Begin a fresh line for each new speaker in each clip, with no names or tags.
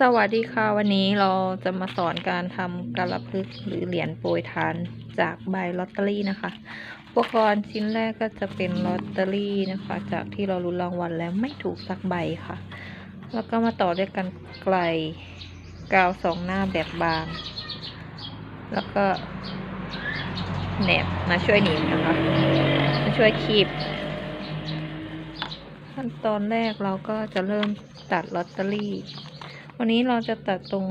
สวัสดีค่ะวันนี้เราจะมาสอนการทำกระพึกหรือเหรียญโปรยทานจากใบลอตเตอรี่นะคะ อุปกรณ์ชิ้นแรกก็จะเป็นลอตเตอรี่นะคะ จากที่เราลุ้นรางวัลแล้วไม่ถูกสักใบค่ะ แล้วก็มาต่อด้วยกันไกลกาวสองหน้าแบบบาง แล้วก็แหนบมาช่วยหนีบนะคะมาช่วยคีบขั้นตอนแรกเราก็จะเริ่มตัดลอตเตอรี่ วันนี้เราจะตัดตรง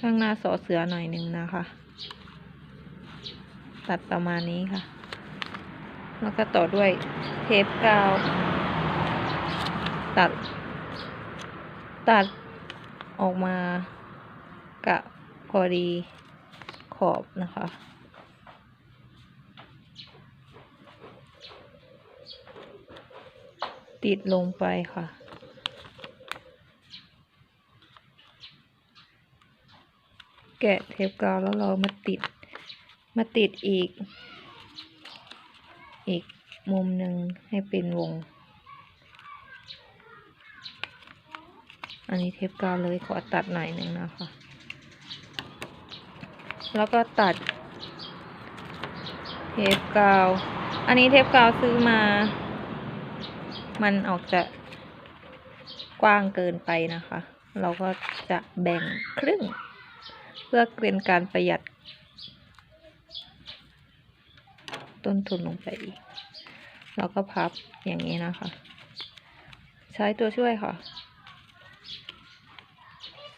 ข้างหน้าสอเสือหน่อยหนึ่งนะคะ ตัดประมาณนี้ค่ะ แล้วก็ต่อด้วยเทปกาว ตัด ตัดออกมากะพอดีขอบนะคะติดลงไปค่ะ แกะเทปกาวแล้วเรามาติด มาติดอีก อีกมุมหนึ่งให้เป็นวง อันนี้เทปกาวเลยขอตัดหน่อยหนึ่งนะคะ แล้วก็ตัด เทปกาว อันนี้เทปกาวซื้อมา มันออกจะกว้างเกินไปนะคะ เราก็จะแบ่งครึ่ง พื่อเป็นการประหยัด ต้นทุนลงไปอีก เราก็พับอย่างนี้นะคะ ใช้ตัวช่วยค่ะ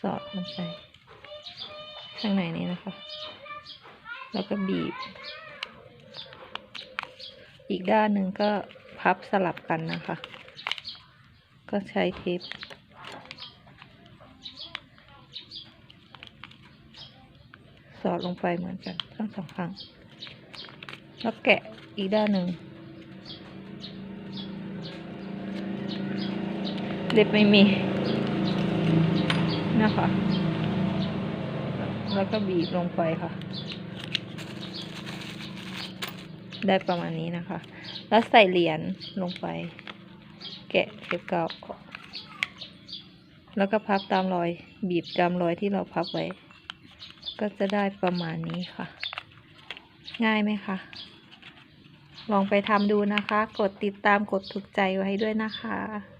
สอดลงไปข้างในนี้นะคะ แล้วก็บีบ อีกด้านหนึ่งก็พับสลับกันนะคะ ก็ใช้เทป สอดลงไปเหมือนกันทั้งสองข้างแล้วแกะอีกด้านหนึ่งเล็บไม่มีนะคะ แล้วก็บีบลงไปค่ะ ได้ประมาณนี้นะคะ แล้วใส่เหรียญลงไป แกะเทปกาวออกแล้วก็พับตามรอย บีบตามรอยที่เราพับไว้ ก็จะได้ประมาณนี้ค่ะ ง่ายไหมคะ ลองไปทำดูนะคะ กดติดตามกดถูกใจไว้ด้วยนะคะ